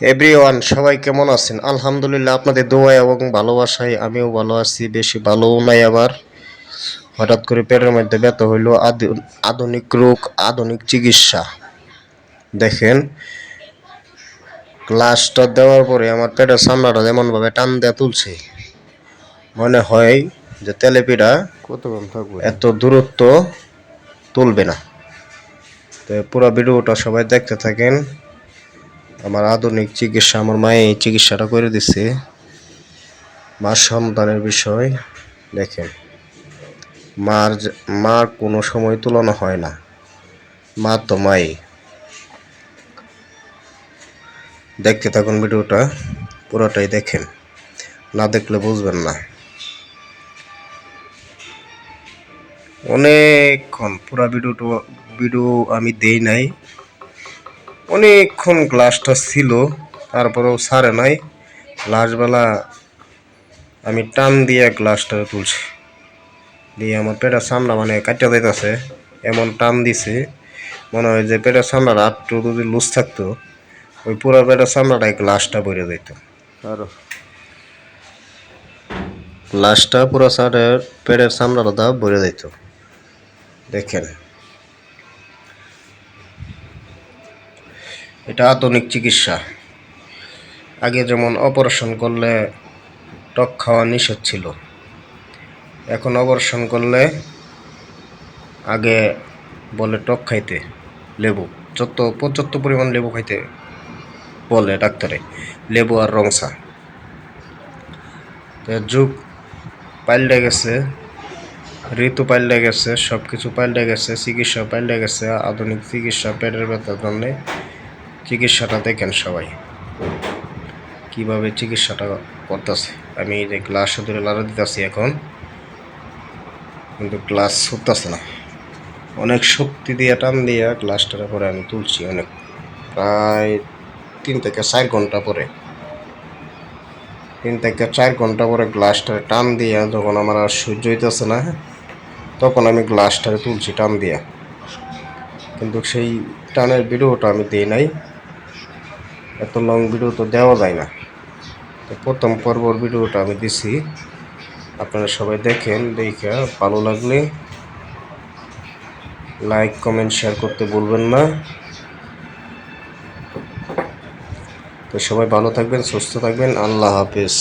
Everyone সবাই কেমন আছেন? আলহামদুলিল্লাহ আপনাদের দোয়া এবং ভালোবাসায় আমিও ভালো আছি বেশি ভালোও নাই আবার হঠাৎ করে পেটের মধ্যে ব্যথা হইল আধু- আধুনিক রোগ আধুনিক চিকিৎসা। দেখেন গ্লাসটা দেওয়ার পরে আমার পেটের সামনাটা যেমনভাবে টান দেওয়া তুলছে মনে হয় যে তেলেপিটা এত দূরত্ব তুলবে না। তো পুরো ভিডিওটা সবাই দেখতে থাকেন। আমার আধুনিক চিকিৎসা, আমার মায়ে এই চিকিৎসাটা করে দিছে। মার সন্তানের বিষয় দেখেন। মার মার কোনো সময় তুলনা হয় না। মা তো মাই। দেখতে থাকুন ভিডিওটা, পুরোটাই দেখেন। না দেখলে বুঝবেন না। অনেকক্ষণ পুরা ভিডিওটা, ভিডিও আমি দেই নাই। অনেকক্ষণ গ্লাসটা ছিল তারপরেও সারে নাই। লাস্টবেলা আমি টান দিয়ে গ্লাসটা তুলছি। দিয়ে আমার পেটের সামনা মানে কাটিয়া যাইতেছে এমন টান দিছে। মনে হয় যে পেটের সামনাটা আটটু যদি লুজ থাকতো ওই পুরো পেটের সামনাটায় গ্লাসটা ভরে যেত আরও। গ্লাসটা পুরো সারের পেটের সামনাটা ভরে যেত দেখেন। এটা আধুনিক চিকিৎসা। আগে যেমন অপারেশন করলে টক খাওয়া নিষেধ ছিল, এখন অপারেশন করলে আগে বলে টক খাইতে লেবু, যত পর্যাপ্ত পরিমাণ লেবু খাইতে বলে ডাক্তারে, লেবু আর রংসা যুগ পাল্টে গেছে, ঋতু পাল্টে গেছে সব কিছু পাল্টে গেছে, চিকিৎসা পাল্টে গেছে, আধুনিক চিকিৎসা, পেটের ব্যথার জন্য চিকিৎসাটা দেখেন সবাই। কীভাবে চিকিৎসাটা করতেছে? আমি যে গ্লাস ধরে লাড়া দিতেছি এখন। কিন্তু গ্লাস ছুটতেছে না। অনেক শক্তি দিয়ে টান দিয়ে গ্লাসটার পরে আমি তুলছি অনেক। প্রায় তিন থেকে চার ঘণ্টা পরে। তিন থেকে চার ঘণ্টা পরে গ্লাসটা টান দিয়ে যখন আমার আর সহ্য হইতেছে না, তখন আমি গ্লাসটারে তুলছি টান দিয়ে। কিন্তু সেই টানের ভিডিওটা আমি দিই নাই। এত লং ভিডিও তো দেওয়া যায় না। তো প্রথম পর্বর ভিডিওটা আমি দিছি। আপনারা সবাই দেখেন, দেখে ভালো লাগলে লাইক কমেন্ট শেয়ার করতে বলবেন না। তো সবাই ভালো থাকবেন, সুস্থ থাকবেন। আল্লাহ হাফেজ।